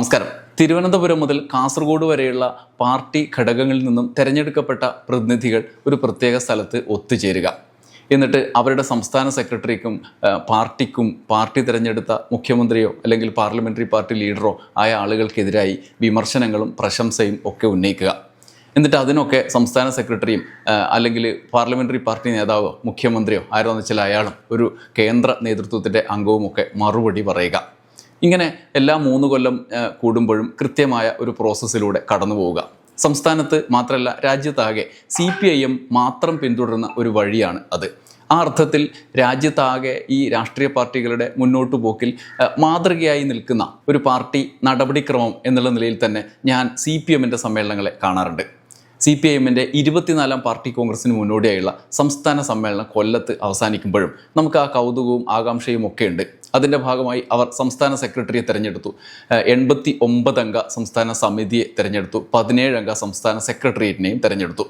നമസ്കാരം. തിരുവനന്തപുരം മുതൽ കാസർഗോഡ് വരെയുള്ള പാർട്ടി ഘടകങ്ങളിൽ നിന്നും തിരഞ്ഞെടുക്കപ്പെട്ട പ്രതിനിധികൾ ഒരു പ്രത്യേക സ്ഥലത്ത് ഒത്തുചേരുക. എന്നിട്ട് അവരുടെ സംസ്ഥാന സെക്രട്ടറിക്കും പാർട്ടിക്കും പാർട്ടി തിരഞ്ഞെടുത്ത മുഖ്യമന്ത്രിയോ അല്ലെങ്കിൽ പാർലമെന്ററി പാർട്ടി ലീഡറോ ആയ ആളുകൾക്കെതിരായി വിമർശനങ്ങളും പ്രശംസയും ഒക്കെ ഉന്നയിക്കുക. എന്നിട്ട് അതിനൊക്കെ സംസ്ഥാന സെക്രട്ടറിയും അല്ലെങ്കിൽ പാർലമെന്ററി പാർട്ടി നേതാവോ മുഖ്യമന്ത്രിയോ ആരോന്ന് വെച്ചാൽ അയാളും ഒരു കേന്ദ്ര നേതൃത്വത്തിന്റെ അംഗവും ഒക്കെ മറുപടി പറയുക. ഇങ്ങനെ എല്ലാ മൂന്ന് കൊല്ലം കൂടുമ്പോഴും കൃത്യമായ ഒരു പ്രോസസ്സിലൂടെ കടന്നു പോവുക. സംസ്ഥാനത്ത് മാത്രമല്ല രാജ്യത്താകെ സി പി ഐ എം മാത്രം പിന്തുടരുന്ന ഒരു വഴിയാണ് അത്. ആ അർത്ഥത്തിൽ രാജ്യത്താകെ ഈ രാഷ്ട്രീയ പാർട്ടികളുടെ മുന്നോട്ടു പോക്കിൽ മാതൃകയായി നിൽക്കുന്ന ഒരു പാർട്ടി നടപടിക്രമം എന്നുള്ള നിലയിൽ തന്നെ ഞാൻ സി പി എമ്മിന്റെ സമ്മേളനങ്ങളെ കാണാറുണ്ട്. സി പി എമ്മിന്റെ ഇരുപത്തിനാലാം പാർട്ടി കോൺഗ്രസിന് മുന്നോടിയായുള്ള സംസ്ഥാന സമ്മേളനം കൊല്ലത്ത് അവസാനിക്കുമ്പോഴും നമുക്ക് ആ കൗതുകവും ആകാംക്ഷയും ഒക്കെ ഉണ്ട്. അതിന്റെ ഭാഗമായി അവർ സംസ്ഥാന സെക്രട്ടറിയെ തിരഞ്ഞെടുത്തു. എൺപത്തി ഒമ്പത് അംഗ സംസ്ഥാന സമിതിയെ തിരഞ്ഞെടുത്തു. പതിനേഴ് അംഗ സംസ്ഥാന സെക്രട്ടേറിയറ്റിനെയും തിരഞ്ഞെടുത്തു.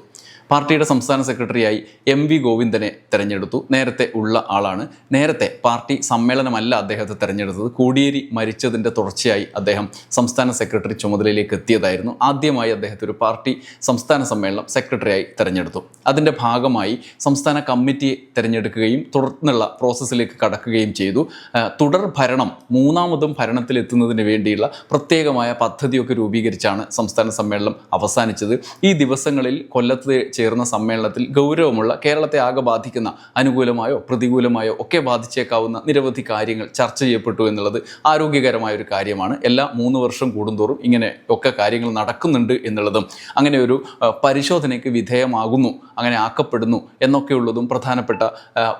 പാർട്ടിയുടെ സംസ്ഥാന സെക്രട്ടറിയായി എം വി ഗോവിന്ദനെ തെരഞ്ഞെടുത്തു. നേരത്തെ ഉള്ള ആളാണ്. നേരത്തെ പാർട്ടി സമ്മേളനമല്ല അദ്ദേഹത്തെ തെരഞ്ഞെടുത്തത്. കോടിയേരി മരിച്ചതിന്റെ തുടർച്ചയായി അദ്ദേഹം സംസ്ഥാന സെക്രട്ടറി ചുമതലയിലേക്ക് എത്തിയതായിരുന്നു. ആദ്യമായി അദ്ദേഹത്തെ ഒരു പാർട്ടി സംസ്ഥാന സമ്മേളനം സെക്രട്ടറിയായി തെരഞ്ഞെടുത്തു. അതിന്റെ ഭാഗമായി സംസ്ഥാന കമ്മിറ്റിയെ തിരഞ്ഞെടുക്കുകയും തുടർന്നുള്ള പ്രോസസ്സിലേക്ക് കടക്കുകയും ചെയ്തു. തുടർ ഭരണം മൂന്നാമതും ഭരണത്തിലെത്തുന്നതിന് വേണ്ടിയുള്ള പ്രത്യേകമായ പദ്ധതിയൊക്കെ രൂപീകരിച്ചാണ് സംസ്ഥാന സമ്മേളനം അവസാനിച്ചത്. ഈ ദിവസങ്ങളിൽ കൊല്ലത്ത് ചേർന്ന സമ്മേളനത്തിൽ ഗൗരവമുള്ള കേരളത്തെ ആകെ ബാധിക്കുന്ന അനുകൂലമായോ പ്രതികൂലമായോ ഒക്കെ ബാധിച്ചേക്കാവുന്ന നിരവധി കാര്യങ്ങൾ ചർച്ച ചെയ്യപ്പെട്ടു എന്നുള്ളത് ആരോഗ്യകരമായ ഒരു കാര്യമാണ്. എല്ലാ മൂന്ന് വർഷം കൂടുന്തോറും ഇങ്ങനെ ഒക്കെ കാര്യങ്ങൾ നടക്കുന്നുണ്ട് എന്നുള്ളതും അങ്ങനെ ഒരു പരിശോധനയ്ക്ക് വിധേയമാകുന്നു അങ്ങനെ ആക്കപ്പെടുന്നു എന്നൊക്കെയുള്ളതും പ്രധാനപ്പെട്ട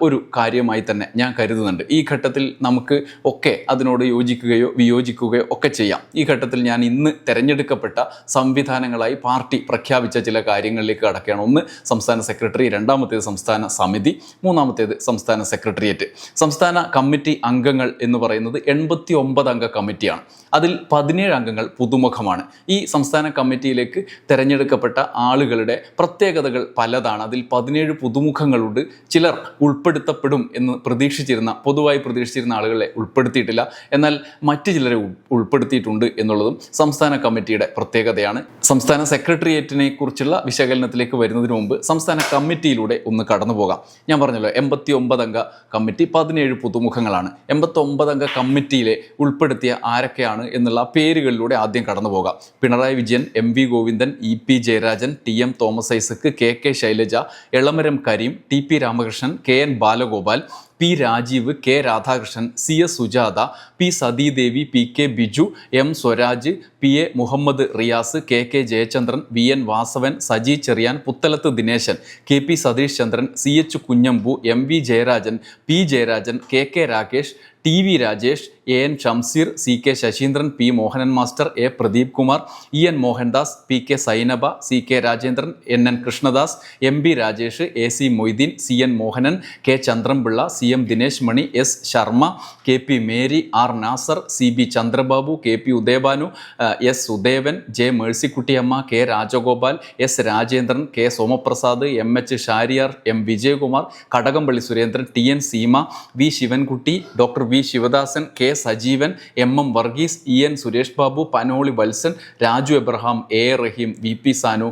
ഒരു കാര്യമായി തന്നെ ഞാൻ കരുതുന്നുണ്ട്. ഈ ഘട്ടത്തിൽ നമുക്ക് ഒക്കെ അതിനോട് യോജിക്കുകയോ വിയോജിക്കുകയോ ഒക്കെ ചെയ്യാം. ഈ ഘട്ടത്തിൽ ഞാൻ ഇന്ന് തിരഞ്ഞെടുക്കപ്പെട്ട സംവിധാനങ്ങളായി പാർട്ടി പ്രഖ്യാപിച്ച ചില കാര്യങ്ങളിലേക്ക് കടക്കുകയാണ്. ഒന്ന് സംസ്ഥാന സെക്രട്ടറി രണ്ടാമത്തേത് സംസ്ഥാന സമിതി മൂന്നാമത്തേത് സംസ്ഥാന സെക്രട്ടേറിയറ്റ്. സംസ്ഥാന കമ്മിറ്റി അംഗങ്ങൾ എന്ന് പറയുന്നത് എൺപത്തി ഒമ്പത് അംഗ കമ്മിറ്റിയാണ്. അതിൽ പതിനേഴ് അംഗങ്ങൾ പുതുമുഖമാണ്. ഈ സംസ്ഥാന കമ്മിറ്റിയിലേക്ക് തിരഞ്ഞെടുക്കപ്പെട്ട ആളുകളുടെ പ്രത്യേകതകൾ പലതാണ്. അതിൽ പതിനേഴ് പുതുമുഖങ്ങളുണ്ട്. ചിലർ ഉൾപ്പെടുത്തപ്പെടും എന്ന് പ്രതീക്ഷിച്ചിരുന്ന പൊതുവായി പ്രതീക്ഷിച്ചിരുന്ന ആളുകളെ ഉൾപ്പെടുത്തിയിട്ടില്ല. എന്നാൽ മറ്റു ചിലരെ ഉൾ- ഉൾപ്പെടുത്തിയിട്ടുണ്ട് എന്നുള്ളതും സംസ്ഥാന കമ്മിറ്റിയുടെ പ്രത്യേകതയാണ്. സംസ്ഥാന സെക്രട്ടേറിയറ്റിനെ കുറിച്ചുള്ള വിശകലനത്തിലേക്ക് വരുന്നതിന് മുമ്പ് സംസ്ഥാന കമ്മിറ്റിയിലൂടെ ഒന്ന് കടന്നു പോകാം. ഞാൻ പറഞ്ഞല്ലോ എൺപത്തി ഒമ്പത് അംഗ കമ്മിറ്റി പതിനേഴ് പുതുമുഖങ്ങളാണ്. എൺപത്തി ഒമ്പത് അംഗ കമ്മിറ്റിയിലെ ഉൾപ്പെടുത്തിയ ആരൊക്കെയാണ് എന്നുള്ള പേരുകളിലൂടെ ആദ്യം കടന്നു പോകാം. Pinarayi Vijayan M V Govindan E P Jayarajan T M Thomas Isaac K K Shailaja Elamaram Kareem T P Ramakrishnan K N Balagopal P Rajeev K Radhakrishnan C S Sujatha P Sathidevi P K Biju M Swaraj P A Muhammad Riyas K K Jayachandran V N Vasavan Saji Cherian Puthalath Dineshan K P Satheesh Chandran C H Kunhambu M V Jayarajan P Jayarajan K K Ragesh T V Rajesh A N Shamseer C K Saseendran P Mohanan master A Pradeep Kumar E N Mohandas P K Sainaba C K Rajendran N N Krishnadas M B Rajesh A C Moideen C N Mohanan K Chandran Pillai C M Dinesh Mani S Sharma K P Mary R Nasser C B Chandrababu K P Udayabhanu ആ, S Sudevan J Mercykuttyamma K Rajagopal S Rajendran K Somaprasad M H Shahriar M Vijayakumar Kadakampally Surendran T N Seema V Sivankutty doctor V Sivadasan K Sajeevan M M Varghese E N Suresh Babu Panoli Valsan Raju Abraham A Rahim V P Sanu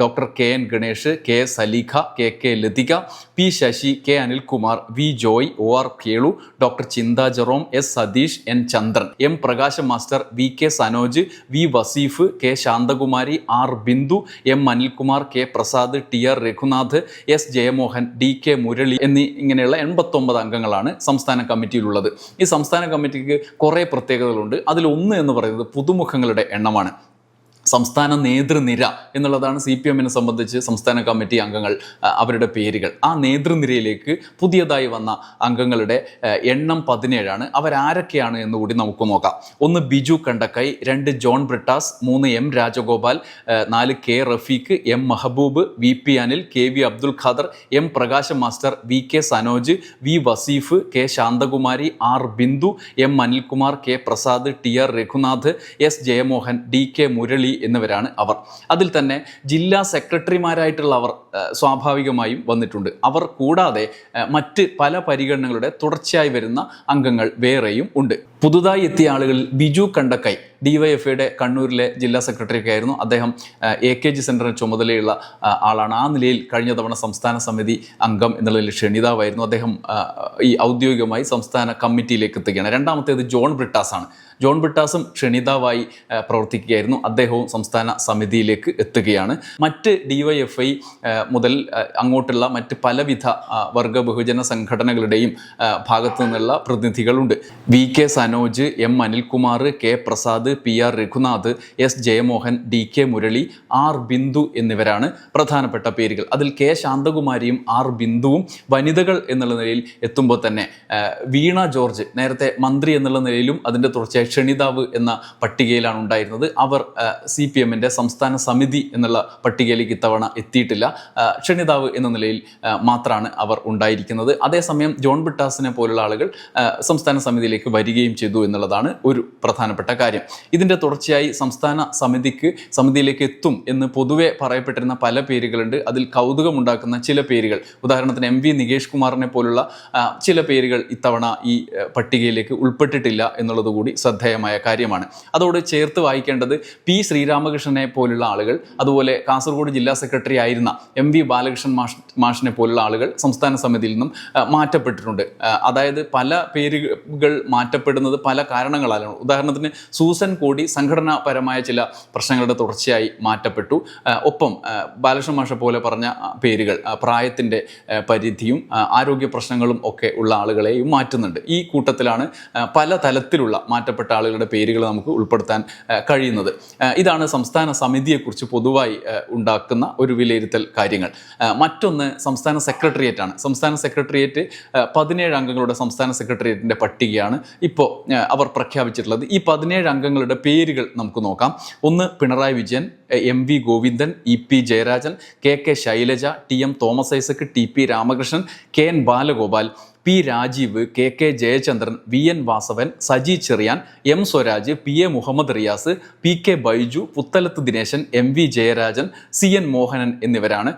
doctor K N Ganesh K Saleekha K K Lathika P Sasi K Anilkumar V Joy O R Kelu doctor Chintha Jerome S Satheesh N Chandran. M Prakash master V K Sanoj V Vaseef K Santhakumari R Bindu M Anilkumar K Prasad T R Raghunath S Jayamohan D K Murali എന്നീ ഇങ്ങനെയുള്ള എൺപത്തൊമ്പത് അംഗങ്ങളാണ് സംസ്ഥാന കമ്മിറ്റിയിലുള്ളത്. ഈ സംസ്ഥാന കമ്മിറ്റിക്ക് കുറേ പ്രത്യേകതകളുണ്ട്. അതിലൊന്ന് എന്ന് പറയുന്നത് പുതുമുഖങ്ങളുടെ എണ്ണമാണ്. സംസ്ഥാന നേതൃനിര എന്നുള്ളതാണ് സി പി എമ്മിനെ സംബന്ധിച്ച് സംസ്ഥാന കമ്മിറ്റി അംഗങ്ങൾ അവരുടെ പേരുകൾ. ആ നേതൃനിരയിലേക്ക് പുതിയതായി വന്ന അംഗങ്ങളുടെ എണ്ണം പതിനേഴാണ്. അവരാരൊക്കെയാണ് എന്ന് കൂടി നമുക്ക് നോക്കാം. ഒന്ന് ബിജു കണ്ടക്കൈ രണ്ട് ജോൺ ബ്രിട്ടാസ് മൂന്ന് എം രാജഗോപാൽ നാല് K Rafeeq M Mehaboob V P Anil K V Abdul Khader M Prakash master V K Sanoj V Vaseef K Santhakumari R Bindu M Anilkumar K Prasad T R Raghunath S Jayamohan D K Murali എന്നിവരാണ് അവർ. അതിൽ തന്നെ ജില്ലാ സെക്രട്ടറിമാരായിട്ടുള്ളവർ ആ, സ്വാഭാവികമായും വന്നിട്ടുണ്ട്. അവർ കൂടാതെ മറ്റ് പല പരിഗണനകളുടെ തുടർച്ചയായി വരുന്ന അംഗങ്ങൾ വേറെയും ഉണ്ട്. പുതുതായി എത്തിയ ആളുകളിൽ ബിജു കണ്ടക്കൈ ഡിവൈഎഫ്ഐയുടെ കണ്ണൂരിലെ ജില്ലാ സെക്രട്ടറിയൊക്കെ ആയിരുന്നു. അദ്ദേഹം എ കെ ജി സെന്ററിന് ചുമതലയുള്ള ആളാണ്. ആ നിലയിൽ കഴിഞ്ഞ തവണ സംസ്ഥാന സമിതി അംഗം എന്നുള്ളതിൽ ക്ഷണിതാവായിരുന്നു അദ്ദേഹം ഈ ഔദ്യോഗികമായി സംസ്ഥാന കമ്മിറ്റിയിലേക്ക് എത്തുകയാണ്. രണ്ടാമത്തേത് ജോൺ ബ്രിട്ടാസ് ആണ് ജോൺ ബ്രിട്ടാസും ക്ഷണിതാവായി പ്രവർത്തിക്കുകയായിരുന്നു. അദ്ദേഹവും സംസ്ഥാന സമിതിയിലേക്ക് എത്തുകയാണ്. മറ്റ് ഡിവൈഎഫ്ഐ മുതൽ അങ്ങോട്ടുള്ള മറ്റ് പലവിധ വർഗ ബഹുജന സംഘടനകളുടെയും ഭാഗത്തു നിന്നുള്ള പ്രതിനിധികളുണ്ട്. V K Sanoj M Anilkumar K Prasad P R Raghunath S Jayamohan D K Murali R Bindu എന്നിവരാണ് പ്രധാനപ്പെട്ട പേരുകൾ. അതിൽ കെ ശാന്തകുമാരിയും ആർ ബിന്ദുവും വനിതകൾ എന്നുള്ള നിലയിൽ എത്തുമ്പോൾ തന്നെ വീണ ജോർജ് നേരത്തെ മന്ത്രി എന്നുള്ള നിലയിലും അതിന്റെ തുടർച്ചയായി ക്ഷണിതാവ് എന്ന പട്ടികയിലാണ് ഉണ്ടായിരുന്നത്. അവർ സി പി എമ്മിന്റെ സംസ്ഥാന സമിതി എന്നുള്ള പട്ടികയിലേക്ക് ഇത്തവണ എത്തിയിട്ടില്ല. ക്ഷണിതാവ് എന്ന നിലയിൽ മാത്രമാണ് അവർ ഉണ്ടായിരിക്കുന്നത്. അതേസമയം ജോൺ ബിട്ടാസിനെ പോലുള്ള ആളുകൾ സംസ്ഥാന സമിതിയിലേക്ക് വരികയും ചെയ്തു എന്നുള്ളതാണ് ഒരു പ്രധാനപ്പെട്ട കാര്യം. ഇതിന്റെ തുടർച്ചയായി സംസ്ഥാന സമിതിക്ക് സമിതിയിലേക്ക് എത്തും എന്ന് പൊതുവെ പറയപ്പെട്ടിരുന്ന പല പേരുകളുണ്ട്. അതിൽ കൗതുകമുണ്ടാക്കുന്ന ചില പേരുകൾ ഉദാഹരണത്തിന് എം വി നികേഷ് കുമാറിനെ പോലുള്ള ചില പേരുകൾ ഇത്തവണ ഈ പട്ടികയിലേക്ക് ഉൾപ്പെട്ടിട്ടില്ല എന്നുള്ളതുകൂടി ശ്രദ്ധേയമായ കാര്യമാണ്. അതോട് ചേർത്ത് വായിക്കേണ്ടത് പി ശ്രീരാമകൃഷ്ണനെ പോലുള്ള ആളുകൾ അതുപോലെ കാസർഗോഡ് ജില്ലാ സെക്രട്ടറി ആയിരുന്ന എം വി ബാലകൃഷ്ണൻ മാഷ് മാഷിനെ പോലുള്ള ആളുകൾ സംസ്ഥാന സമിതിയിൽ നിന്നും മാറ്റപ്പെട്ടിട്ടുണ്ട്. അതായത് പല പേരുകൾ മാറ്റപ്പെടുന്നത് പല കാരണങ്ങളാലാണ്. ഉദാഹരണത്തിന് സൂസൻ കോടി സംഘടനാപരമായ ചില പ്രശ്നങ്ങളുടെ തുടർച്ചയായി മാറ്റപ്പെട്ടു. ഒപ്പം ബാലകൃഷ്ണൻ മാഷ പോലെ പറഞ്ഞ പേരുകൾ പ്രായത്തിന്റെ പരിധിയും ആരോഗ്യ പ്രശ്നങ്ങളും ഒക്കെ ഉള്ള ആളുകളെയും മാറ്റുന്നുണ്ട്. ഈ കൂട്ടത്തിലാണ് പല തലത്തിലുള്ള മാറ്റപ്പെട്ട ആളുകളുടെ പേരുകൾ നമുക്ക് ഉൾപ്പെടുത്താൻ കഴിയുന്നത്. ഇതാണ് സംസ്ഥാന സമിതിയെക്കുറിച്ച് പൊതുവായി ഉണ്ടാക്കുന്ന ഒരു വിലയിരുത്തൽ കാര്യങ്ങൾ. മറ്റൊന്ന് സംസ്ഥാന സെക്രട്ടേറിയറ്റ് ആണ്. സംസ്ഥാന സെക്രട്ടേറിയറ്റ് പതിനേഴ് അംഗങ്ങളുടെ സംസ്ഥാന സെക്രട്ടേറിയറ്റിന്റെ പട്ടികയാണ് ഇപ്പോൾ അവർ പ്രഖ്യാപിച്ചിട്ടുള്ളത്. ഈ പതിനേഴ് അംഗങ്ങളുടെ പേരുകൾ നമുക്ക് നോക്കാം. ഒന്ന് Pinarayi Vijayan M V Govindan E P Jayarajan K K Shailaja T M Thomas Isaac T P Ramakrishnan K N Balagopal. P Rajeev K K Jayachandran V N Vasavan Saji Cherian M Swaraj P A Muhammad Riyas P K Baiju Puthalath Dineshan M V Jayarajan C N Mohanan എന്നിവരാണ്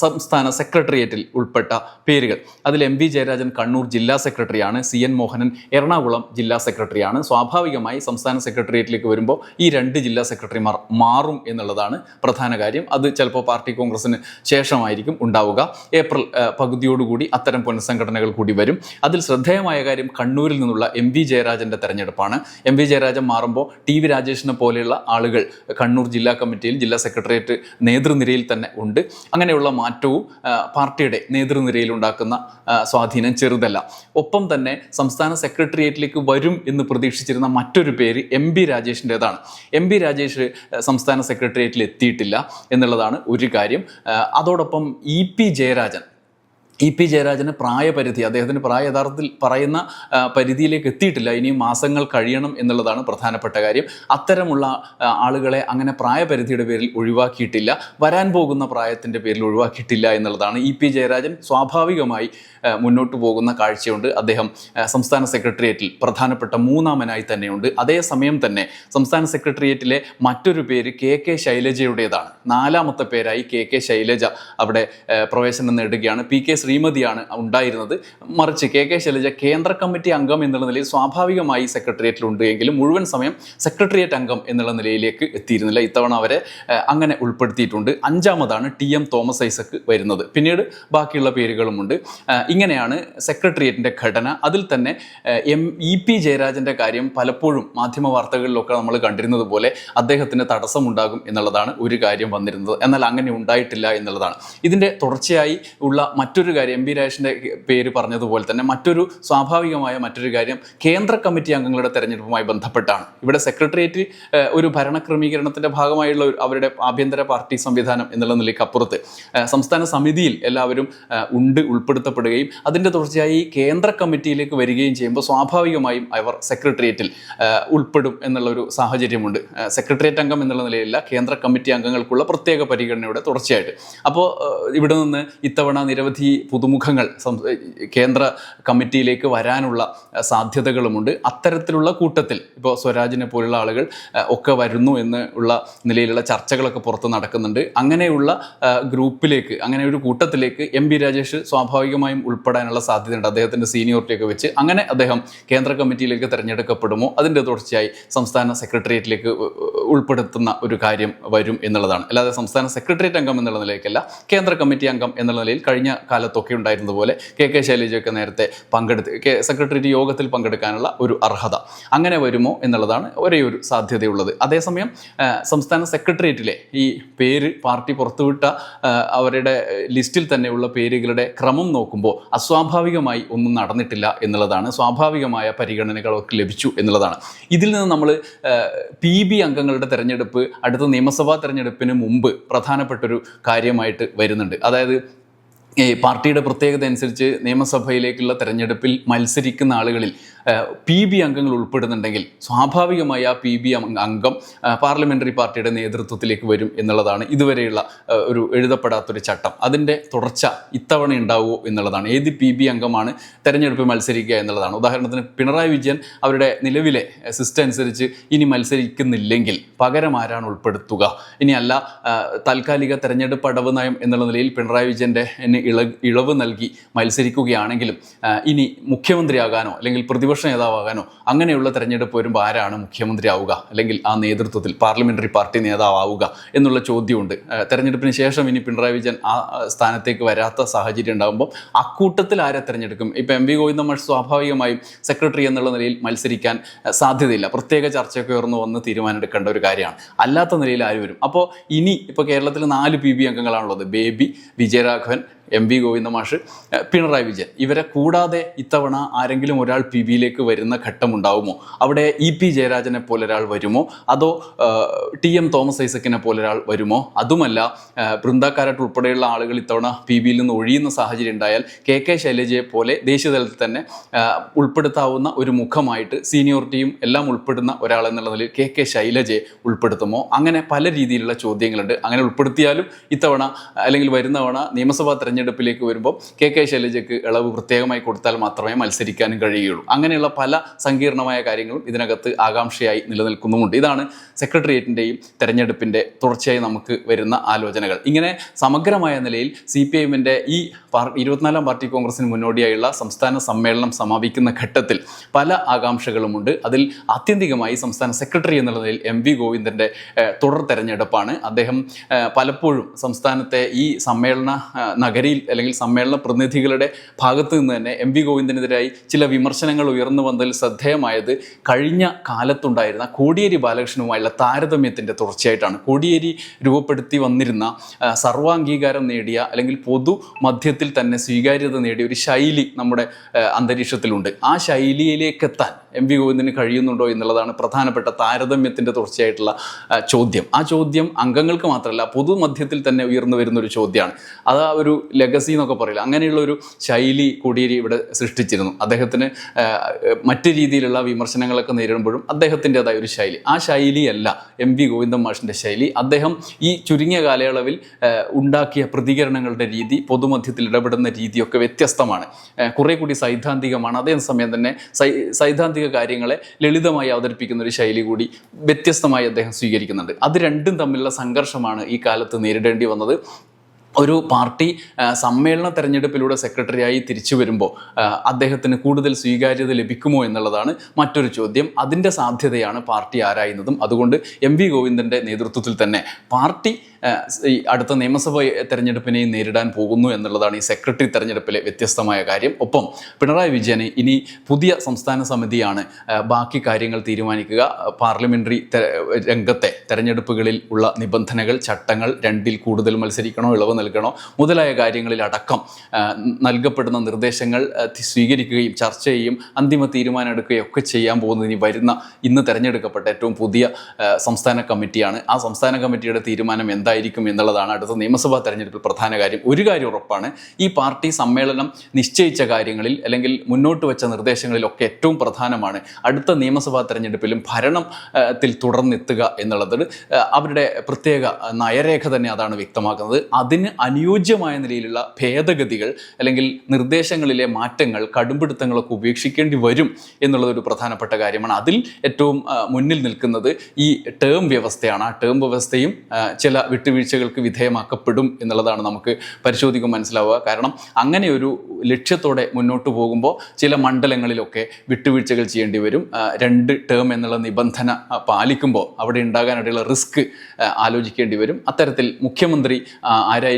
സംസ്ഥാന സെക്രട്ടേറിയറ്റിൽ ഉൾപ്പെട്ട പേരുകൾ. അതിൽ M V Jayarajan Kannur ജില്ലാ സെക്രട്ടറിയാണ് C N Mohanan Ernakulam ജില്ലാ സെക്രട്ടറിയാണ്. സ്വാഭാവികമായി സംസ്ഥാന സെക്രട്ടേറിയറ്റിലേക്ക് വരുമ്പോൾ ഈ രണ്ട് ജില്ലാ സെക്രട്ടറിമാർ മാറും എന്നുള്ളതാണ് പ്രധാന കാര്യം. അത് ചിലപ്പോൾ പാർട്ടി കോൺഗ്രസിന് ശേഷമായിരിക്കും ഉണ്ടാവുക. ഏപ്രിൽ പകുതിയോടുകൂടി അത്തരം പുനഃസംഘടനകൾ കൂടി വരും. അതിൽ ശ്രദ്ധേയമായ കാര്യം കണ്ണൂരിൽ നിന്നുള്ള എം വി ജയരാജന്റെ തെരഞ്ഞെടുപ്പാണ്. എം വി ജയരാജൻ മാറുമ്പോൾ ടി വി രാജേഷിനെ പോലെയുള്ള ആളുകൾ കണ്ണൂർ ജില്ലാ കമ്മിറ്റിയിൽ ജില്ലാ സെക്രട്ടേറിയറ്റ് നേതൃനിരയിൽ തന്നെ ഉണ്ട്. അങ്ങനെയുള്ള മാറ്റവും പാർട്ടിയുടെ നേതൃനിരയിൽ ഉണ്ടാക്കുന്ന സ്വാധീനം ചെറുതല്ല. ഒപ്പം തന്നെ സംസ്ഥാന സെക്രട്ടേറിയറ്റിലേക്ക് വരും എന്ന് പ്രതീക്ഷിച്ചിരുന്ന മറ്റൊരു പേര് എം ബി രാജേഷിന്റെതാണ് എം ബി രാജേഷ് സംസ്ഥാന സെക്രട്ടേറിയറ്റിൽ എത്തിയിട്ടില്ല എന്നുള്ളതാണ് ഒരു കാര്യം. അതോടൊപ്പം E P Jayarajan E P ജയരാജന് പ്രായപരിധി അദ്ദേഹത്തിന് പ്രായ യഥാർത്ഥത്തിൽ പറയുന്ന പരിധിയിലേക്ക് എത്തിയിട്ടില്ല. ഇനിയും മാസങ്ങൾ കഴിയണം എന്നുള്ളതാണ് പ്രധാനപ്പെട്ട കാര്യം. അത്തരമുള്ള ആളുകളെ അങ്ങനെ പ്രായപരിധിയുടെ പേരിൽ ഒഴിവാക്കിയിട്ടില്ല. വരാൻ പോകുന്ന പ്രായത്തിന്റെ പേരിൽ ഒഴിവാക്കിയിട്ടില്ല എന്നുള്ളതാണ് ഇ പി ജയരാജൻ സ്വാഭാവികമായി മുന്നോട്ട് പോകുന്ന കാഴ്ചയുണ്ട്. അദ്ദേഹം സംസ്ഥാന സെക്രട്ടേറിയറ്റിൽ പ്രധാനപ്പെട്ട മൂന്നാമനായി തന്നെയുണ്ട്. അതേസമയം തന്നെ സംസ്ഥാന സെക്രട്ടേറിയറ്റിലെ മറ്റൊരു പേര് കെ കെ ശൈലജയുടേതാണ്. നാലാമത്തെ പേരായി കെ കെ ശൈലജ അവിടെ പ്രവേശനം നേടുകയാണ്. പി കെ ശ്രീമതിയാണ് ഉണ്ടായിരുന്നത്. മറിച്ച് കെ കെ ശൈലജ കേന്ദ്ര കമ്മിറ്റി അംഗം എന്നുള്ള നിലയിൽ സ്വാഭാവികമായി സെക്രട്ടേറിയറ്റിലുണ്ട് എങ്കിലും മുഴുവൻ സമയം സെക്രട്ടേറിയറ്റ് അംഗം എന്നുള്ള നിലയിലേക്ക് എത്തിയിരുന്നില്ല. ഇത്തവണ അവരെ അങ്ങനെ ഉൾപ്പെടുത്തിയിട്ടുണ്ട്. അഞ്ചാമതാണ് ടി എം തോമസ് ഐസക് വരുന്നത്. പിന്നീട് ബാക്കിയുള്ള പേരുകളുമുണ്ട്. ഇങ്ങനെയാണ് സെക്രട്ടേറിയറ്റിന്റെ ഘടന. അതിൽ തന്നെ എം ഇ പി ജയരാജന്റെ കാര്യം പലപ്പോഴും മാധ്യമ വാർത്തകളിലൊക്കെ നമ്മൾ കണ്ടിരുന്നത് പോലെ അദ്ദേഹത്തിന് തടസ്സമുണ്ടാകും എന്നുള്ളതാണ് ഒരു കാര്യം വന്നിരുന്നത്. എന്നാൽ അങ്ങനെ ഉണ്ടായിട്ടില്ല എന്നുള്ളതാണ്. ഇതിന്റെ തുടർച്ചയായി ഉള്ള മറ്റൊരു കാര്യം എം ബി രാജേഷിന്റെ പേര് പറഞ്ഞതുപോലെ തന്നെ മറ്റൊരു സ്വാഭാവികമായ മറ്റൊരു കാര്യം കേന്ദ്ര കമ്മിറ്റി അംഗങ്ങളുടെ തെരഞ്ഞെടുപ്പുമായി ബന്ധപ്പെട്ടാണ്. ഇവിടെ സെക്രട്ടേറിയറ്റ് ഒരു ഒരു ഭരണക്രമീകരണത്തിന്റെ ഭാഗമായുള്ള അവരുടെ ആഭ്യന്തര പാർട്ടി സംവിധാനം എന്നുള്ള നിലയ്ക്ക് അപ്പുറത്ത് സംസ്ഥാന സമിതിയിൽ എല്ലാവരും ഉണ്ട് ഉൾപ്പെടുത്തപ്പെടുകയും അതിന്റെ തുടർച്ചയായി കേന്ദ്ര കമ്മിറ്റിയിലേക്ക് വരികയും ചെയ്യുമ്പോൾ സ്വാഭാവികമായും അവർ സെക്രട്ടേറിയറ്റിൽ ഉൾപ്പെടും എന്നുള്ള ഒരു സാഹചര്യമുണ്ട് സെക്രട്ടേറിയറ്റ് അംഗം എന്നുള്ള നിലയിലല്ല കേന്ദ്ര കമ്മിറ്റി അംഗങ്ങൾക്കുള്ള പ്രത്യേക പരിഗണനയുടെ തുടർച്ചയായിട്ട്. അപ്പോൾ ഇവിടെ നിന്ന് ഇത്തവണ നിരവധി പുതുമുഖങ്ങൾ കേന്ദ്ര കമ്മിറ്റിയിലേക്ക് വരാനുള്ള സാധ്യതകളുമുണ്ട്. അത്തരത്തിലുള്ള കൂട്ടത്തിൽ ഇപ്പോൾ സ്വരാജിനെ പോലുള്ള ആളുകൾ ഒക്കെ വരുന്നു എന്ന് ഉള്ള നിലയിലുള്ള ചർച്ചകളൊക്കെ പുറത്ത് നടക്കുന്നുണ്ട്. അങ്ങനെയുള്ള ഗ്രൂപ്പിലേക്ക് അങ്ങനെ ഒരു കൂട്ടത്തിലേക്ക് എം ബി രാജേഷ് സ്വാഭാവികമായും ഉൾപ്പെടാനുള്ള സാധ്യതയുണ്ട്. അദ്ദേഹത്തിന്റെ സീനിയോറിറ്റിയൊക്കെ വെച്ച് അങ്ങനെ അദ്ദേഹം കേന്ദ്ര കമ്മിറ്റിയിലേക്ക് തിരഞ്ഞെടുക്കപ്പെടുമോ? അതിന്റെ തുടർച്ചയായി സംസ്ഥാന സെക്രട്ടേറിയറ്റിലേക്ക് ഉൾപ്പെടുത്തുന്ന ഒരു കാര്യം വരും എന്നുള്ളതാണ്. അല്ലാതെ സംസ്ഥാന സെക്രട്ടേറിയറ്റ് അംഗം എന്നുള്ള നിലയ്ക്കല്ല കേന്ദ്ര കമ്മിറ്റി അംഗം എന്നുള്ള നിലയിൽ കഴിഞ്ഞ കാലത്തൊക്കെ ഉണ്ടായിരുന്നതുപോലെ കെ കെ ശൈലജയൊക്കെ നേരത്തെ പങ്കെടുത്ത് കെ- സെക്രട്ടേറിയറ്റ് യോഗത്തിൽ പങ്കെടുക്കാനുള്ള ഒരു അർഹത അങ്ങനെ വരുമോ എന്നുള്ളതാണ് ഒരേ ഒരു സാധ്യതയുള്ളത്. അതേസമയം സംസ്ഥാന സെക്രട്ടേറിയറ്റിലെ ഈ പേര് പാർട്ടി പുറത്തുവിട്ട അവരുടെ ലിസ്റ്റിൽ തന്നെയുള്ള പേരുകളുടെ ക്രമം നോക്കുമ്പോൾ അസ്വാഭാവികമായി ഒന്നും നടന്നിട്ടില്ല എന്നുള്ളതാണ്. സ്വാഭാവികമായ പരിഗണനകളൊക്കെ ലഭിച്ചു എന്നുള്ളതാണ്. ഇതിൽ നിന്ന് നമ്മൾ പി ബി അംഗങ്ങളുടെ തെരഞ്ഞെടുപ്പ് അടുത്ത നിയമസഭാ തെരഞ്ഞെടുപ്പിന് മുമ്പ് പ്രധാനപ്പെട്ടൊരു കാര്യമായിട്ട് വരുന്നുണ്ട്. അതായത് ഈ പാർട്ടിയുടെ പ്രത്യേകത അനുസരിച്ച് നിയമസഭയിലേക്കുള്ള തെരഞ്ഞെടുപ്പിൽ മത്സരിക്കുന്ന ആളുകളിൽ പി ബി അംഗങ്ങൾ ഉൾപ്പെടുന്നുണ്ടെങ്കിൽ സ്വാഭാവികമായി ആ പി ബി അംഗം പാർലമെന്ററി പാർട്ടിയുടെ നേതൃത്വത്തിലേക്ക് വരും എന്നുള്ളതാണ് ഇതുവരെയുള്ള ഒരു എഴുതപ്പെടാത്തൊരു ചട്ടം. അതിന്റെ തുടർച്ച ഇത്തവണ ഉണ്ടാവുമോ എന്നുള്ളതാണ്. ഏത് പി ബി അംഗമാണ് തെരഞ്ഞെടുപ്പ് മത്സരിക്കുക എന്നുള്ളതാണ്. ഉദാഹരണത്തിന് പിണറായി വിജയൻ അവരുടെ നിലവിലെ സിസ്റ്റം അനുസരിച്ച് ഇനി മത്സരിക്കുന്നില്ലെങ്കിൽ പകരം ആരാണ് ഉൾപ്പെടുത്തുക? ഇനിയല്ല താൽക്കാലിക തെരഞ്ഞെടുപ്പ് അടവ് നയം എന്നുള്ള നിലയിൽ പിണറായി വിജയന്റെ ഇള ഇളവ് നൽകി മത്സരിക്കുകയാണെങ്കിലും ഇനി മുഖ്യമന്ത്രിയാകാനോ അല്ലെങ്കിൽ പ്രതിപക്ഷ നേതാവാകാനോ അങ്ങനെയുള്ള തെരഞ്ഞെടുപ്പ് വരുമ്പോൾ ആരാണ് മുഖ്യമന്ത്രി ആവുക? അല്ലെങ്കിൽ ആ നേതൃത്വത്തിൽ പാർലമെന്ററി പാർട്ടി നേതാവാവുക എന്നുള്ള ചോദ്യമുണ്ട്. തെരഞ്ഞെടുപ്പിന് ശേഷം ഇനി പിണറായി വിജയൻ ആ സ്ഥാനത്തേക്ക് വരാത്ത സാഹചര്യം ഉണ്ടാകുമ്പോൾ അക്കൂട്ടത്തിൽ ആരെ തിരഞ്ഞെടുക്കും? ഇപ്പം എം വി ഗോവിന്ദമ്മ സ്വാഭാവികമായും സെക്രട്ടറി എന്നുള്ള നിലയിൽ മത്സരിക്കാൻ സാധ്യതയില്ല. പ്രത്യേക ചർച്ചയൊക്കെ ഉയർന്നു വന്ന് തീരുമാനമെടുക്കേണ്ട ഒരു കാര്യമാണ്. അല്ലാത്ത നിലയിൽ ആര് വരും? അപ്പോൾ ഇനി ഇപ്പോൾ കേരളത്തിൽ നാല് പി ബി അംഗങ്ങളാണുള്ളത്. ബേബി വിജയരാഘവൻ എം വി ഗോവിന്ദമാഷ് പിണറായി വിജയൻ. ഇവരെ കൂടാതെ ഇത്തവണ ആരെങ്കിലും ഒരാൾ പി ബിയിലേക്ക് വരുന്ന ഘട്ടം ഘട്ടമുണ്ടാവുമോ അവിടെ ഇ പി ജയരാജനെ പോലെ ഒരാൾ വരുമോ? അതോ ടി എം തോമസ് ഐസക്കിനെ പോലെ ഒരാൾ വരുമോ? അതുമല്ല ബൃന്ദാക്കാരട്ട് ഉൾപ്പെടെയുള്ള ആളുകൾ ഇത്തവണ പി ബിയിൽ നിന്ന് ഒഴിയുന്ന സാഹചര്യം ഉണ്ടായാൽ കെ കെ ശൈലജയെ പോലെ ദേശീയതലത്തിൽ തന്നെ ഉൾപ്പെടുത്താവുന്ന ഒരു മുഖമായിട്ട് സീനിയോറിറ്റിയും എല്ലാം ഉൾപ്പെടുന്ന ഒരാൾ എന്നുള്ള നിലയിൽ കെ കെ ശൈലജയെ ഉൾപ്പെടുത്തുമോ? അങ്ങനെ പല രീതിയിലുള്ള ചോദ്യങ്ങളുണ്ട്. അങ്ങനെ ഉൾപ്പെടുത്തിയാലും ഇത്തവണ അല്ലെങ്കിൽ വരുന്നവണ നിയമസഭാ നിയമസഭാ തെരഞ്ഞെടുപ്പിലേക്ക് വരുമ്പോൾ കെ കെ ശൈലജയ്ക്ക് ഇളവ് പ്രത്യേകമായി കൊടുത്താൽ മാത്രമേ മത്സരിക്കാനും കഴിയുകയുള്ളൂ. അങ്ങനെയുള്ള പല സങ്കീർണമായ കാര്യങ്ങളും ഇതിനകത്ത് ആകാംക്ഷയായി നിലനിൽക്കുന്നുമുണ്ട്. ഇതാണ് സെക്രട്ടേറിയറ്റിന്റെയും തെരഞ്ഞെടുപ്പിന്റെ തുടർച്ചയായി നമുക്ക് വരുന്ന ആലോചനകൾ. ഇങ്ങനെ സമഗ്രമായ നിലയിൽ സി പി എമ്മിന്റെ ഈ ഇരുപത്തിനാലാം പാർട്ടി കോൺഗ്രസിന് മുന്നോടിയായുള്ള സംസ്ഥാന സമ്മേളനം സമാപിക്കുന്ന ഘട്ടത്തിൽ പല ആകാംക്ഷകളുമുണ്ട്. അതിൽ ആത്യന്തികമായി സംസ്ഥാന സെക്രട്ടറി എന്നുള്ള നിലയിൽ എം വി ഗോവിന്ദന്റെ തുടർ തെരഞ്ഞെടുപ്പാണ്. അദ്ദേഹം പലപ്പോഴും സംസ്ഥാനത്തെ ഈ സമ്മേളന ഏഹ്, നഗരിയിൽ അല്ലെങ്കിൽ സമ്മേളന പ്രതിനിധികളുടെ ഭാഗത്ത് നിന്ന് തന്നെ എം വി ഗോവിന്ദനെതിരായി ചില വിമർശനങ്ങൾ ഉയർന്നു വന്നതിൽ ശ്രദ്ധേയമായത് കഴിഞ്ഞ കാലത്തുണ്ടായിരുന്ന കോടിയേരി ബാലകൃഷ്ണനുമായുള്ള താരതമ്യത്തിന്റെ തുടർച്ചയായിട്ടാണ്. കോടിയേരി രൂപപ്പെടുത്തി വന്നിരുന്ന സർവാംഗീകാരം നേടിയ അല്ലെങ്കിൽ പൊതു മധ്യത്തിൽ തന്നെ സ്വീകാര്യത നേടിയ ഒരു ശൈലി നമ്മുടെ അന്തരീക്ഷത്തിലുണ്ട്. ആ ശൈലിയിലേക്ക് എത്താൻ എം വി ഗോവിന്ദിന് കഴിയുന്നുണ്ടോ എന്നുള്ളതാണ് പ്രധാനപ്പെട്ട താരതമ്യത്തിന്റെ തുടർച്ചയായിട്ടുള്ള ചോദ്യം. ആ ചോദ്യം അംഗങ്ങൾക്ക് മാത്രമല്ല പൊതുമധ്യത്തിൽ തന്നെ ഉയർന്നു വരുന്ന ഒരു ചോദ്യമാണ്. അത് ആ ഒരു ലെഗസി എന്നൊക്കെ പറയില്ല? അങ്ങനെയുള്ള ഒരു ശൈലി കോടിയേരി ഇവിടെ സൃഷ്ടിച്ചിരുന്നു. അദ്ദേഹത്തിന് മറ്റു രീതിയിലുള്ള വിമർശനങ്ങളൊക്കെ നേരിടുമ്പോഴും അദ്ദേഹത്തിന്റെതായ ഒരു ശൈലി. ആ ശൈലിയല്ല എം വി ഗോവിന്ദൻ മാഷിന്റെ ശൈലി. അദ്ദേഹം ഈ ചുരുങ്ങിയ കാലയളവിൽ ഉണ്ടാക്കിയ പ്രതികരണങ്ങളുടെ രീതി പൊതുമധ്യത്തിൽ ഇടപെടുന്ന രീതിയൊക്കെ വ്യത്യസ്തമാണ്. കുറേ കൂടി സൈദ്ധാന്തികമാണ്. അതേസമയം തന്നെ സൈ സൈദ്ധാന്തിക കാര്യങ്ങളെ ലളിതമായി അവതരിപ്പിക്കുന്ന ഒരു ശൈലി കൂടി വ്യത്യസ്തമായി അദ്ദേഹം സ്വീകരിക്കുന്നുണ്ട്. അത് രണ്ടും തമ്മിലുള്ള സംഘർഷമാണ് ഈ കാലത്ത് നേരിടേണ്ടി വന്നത്. ഒരു പാർട്ടി സമ്മേളന തെരഞ്ഞെടുപ്പിലൂടെ സെക്രട്ടറിയായി തിരിച്ചു വരുമ്പോൾ അദ്ദേഹത്തിന് കൂടുതൽ സ്വീകാര്യത ലഭിക്കുമോ എന്നുള്ളതാണ് മറ്റൊരു ചോദ്യം. അതിന്റെ സാധ്യതയാണ് പാർട്ടി ആരായുന്നതും. അതുകൊണ്ട് എം വി ഗോവിന്ദന്റെ നേതൃത്വത്തിൽ തന്നെ പാർട്ടി ഈ അടുത്ത നിയമസഭ തെരഞ്ഞെടുപ്പിനെയും നേരിടാൻ പോകുന്നു എന്നുള്ളതാണ് ഈ സെക്രട്ടറി തെരഞ്ഞെടുപ്പിലെ വ്യത്യസ്തമായ കാര്യം. ഒപ്പം പിണറായി വിജയന് ഇനി പുതിയ സംസ്ഥാന സമിതിയാണ് ബാക്കി കാര്യങ്ങൾ തീരുമാനിക്കുക. പാർലമെന്ററി രംഗത്തെ തെരഞ്ഞെടുപ്പുകളിൽ ഉള്ള നിബന്ധനകൾ ചട്ടങ്ങൾ രണ്ടിൽ കൂടുതൽ മത്സരിക്കണോ ഇളവ് നൽകണോ? മുതലായ കാര്യങ്ങളിൽ അടക്കം നൽകപ്പെടുന്ന നിർദ്ദേശങ്ങൾ സ്വീകരിക്കുകയും ചർച്ച ചെയ്യുകയും അന്തിമ തീരുമാനം എടുക്കുകയും ഒക്കെ ചെയ്യാൻ പോകുന്നത് ഇനി വരുന്ന ഇന്ന് തെരഞ്ഞെടുക്കപ്പെട്ട ഏറ്റവും പുതിയ സംസ്ഥാന കമ്മിറ്റിയാണ്. ആ സംസ്ഥാന കമ്മിറ്റിയുടെ തീരുമാനം എന്തായിരിക്കും എന്നുള്ളതാണ് അടുത്ത നിയമസഭാ തെരഞ്ഞെടുപ്പിൽ പ്രധാന കാര്യം. ഒരു കാര്യം ഉറപ്പാണ് ഈ പാർട്ടി സമ്മേളനം നിശ്ചയിച്ച കാര്യങ്ങളിൽ അല്ലെങ്കിൽ മുന്നോട്ട് വെച്ച നിർദ്ദേശങ്ങളിലൊക്കെ ഏറ്റവും പ്രധാനമാണ് അടുത്ത നിയമസഭാ തെരഞ്ഞെടുപ്പിലും ഭരണത്തിൽ തുടർന്നെത്തുക എന്നുള്ളത്. അവരുടെ പ്രത്യേക നയരേഖ തന്നെ അതാണ് വ്യക്തമാക്കുന്നത്. അതിന് അനുയോജ്യമായ നിലയിലുള്ള ഭേദഗതികൾ അല്ലെങ്കിൽ നിർദ്ദേശങ്ങളിലെ മാറ്റങ്ങൾ കടുംപിടുത്തങ്ങളൊക്കെ ഉപേക്ഷിക്കേണ്ടി വരും എന്നുള്ളത് ഒരു പ്രധാനപ്പെട്ട കാര്യമാണ്. അതിൽ ഏറ്റവും മുന്നിൽ നിൽക്കുന്നത് ഈ ടേം വ്യവസ്ഥയാണ്. ആ ടേം വ്യവസ്ഥയും ചില വിട്ടുവീഴ്ചകൾക്ക് വിധേയമാക്കപ്പെടും എന്നുള്ളതാണ് നമുക്ക് പരിശോധിക്കുമ്പോൾ മനസ്സിലാവുക. കാരണം അങ്ങനെ ഒരു ലക്ഷ്യത്തോടെ മുന്നോട്ട് പോകുമ്പോൾ ചില മണ്ഡലങ്ങളിലൊക്കെ വിട്ടുവീഴ്ചകൾ ചെയ്യേണ്ടി വരും. രണ്ട് ടേം എന്നുള്ള നിബന്ധന പാലിക്കുമ്പോൾ അവിടെ ഉണ്ടാകാനിടയുള്ള റിസ്ക് ആലോചിക്കേണ്ടി വരും. അത്തരത്തിൽ മുഖ്യമന്ത്രി ആ,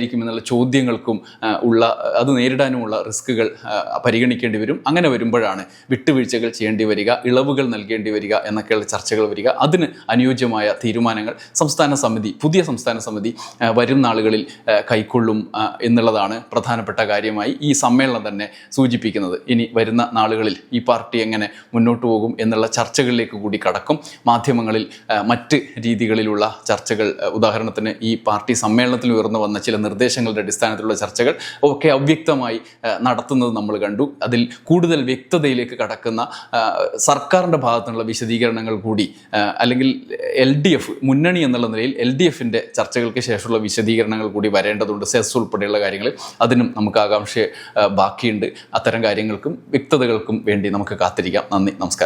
ആരായിരിക്കും എന്നുള്ള ചോദ്യങ്ങൾക്കും ഉള്ള അത് നേരിടാനുമുള്ള റിസ്കുകൾ പരിഗണിക്കേണ്ടി വരും. അങ്ങനെ വരുമ്പോഴാണ് വിട്ടുവീഴ്ചകൾ ചെയ്യേണ്ടി വരിക ഇളവുകൾ നൽകേണ്ടി വരിക എന്നൊക്കെയുള്ള ചർച്ചകൾ വരിക. അതിന് അനുയോജ്യമായ തീരുമാനങ്ങൾ സംസ്ഥാന സമിതി പുതിയ സംസ്ഥാന സമിതി വരും നാളുകളിൽ കൈക്കൊള്ളും എന്നുള്ളതാണ് പ്രധാനപ്പെട്ട കാര്യമായി ഈ സമ്മേളനം തന്നെ സൂചിപ്പിക്കുന്നത്. ഇനി വരുന്ന നാളുകളിൽ ഈ പാർട്ടി എങ്ങനെ മുന്നോട്ട് പോകും എന്നുള്ള ചർച്ചകളിലേക്ക് കൂടി കടക്കും. മാധ്യമങ്ങളിൽ മറ്റ് രീതികളിലുള്ള ചർച്ചകൾ ഉദാഹരണത്തിന് ഈ പാർട്ടി സമ്മേളനത്തിൽ ഉയർന്നു വന്ന ചില നിർദ്ദേശങ്ങളുടെ അടിസ്ഥാനത്തിലുള്ള ചർച്ചകൾ ഒക്കെ അവ്യക്തമായി നടത്തുന്നത് നമ്മൾ കണ്ടു. അതിൽ കൂടുതൽ വ്യക്തതയിലേക്ക് കടക്കുന്ന സർക്കാരിന്റെ ഭാഗത്തു നിന്നുള്ള വിശദീകരണങ്ങൾ കൂടി അല്ലെങ്കിൽ എൽ ഡി എഫ് മുന്നണി എന്നുള്ള നിലയിൽ എൽ ഡി എഫിന്റെ ചർച്ചകൾക്ക് ശേഷമുള്ള വിശദീകരണങ്ങൾ കൂടി വരേണ്ടതുണ്ട്. സെസ് ഉൾപ്പെടെയുള്ള കാര്യങ്ങൾ അതിനും നമുക്ക് ആകാംക്ഷ ബാക്കിയുണ്ട്. അത്തരം കാര്യങ്ങൾക്കും വ്യക്തതകൾക്കും വേണ്ടി നമുക്ക് കാത്തിരിക്കാം. നന്ദി. നമസ്കാരം.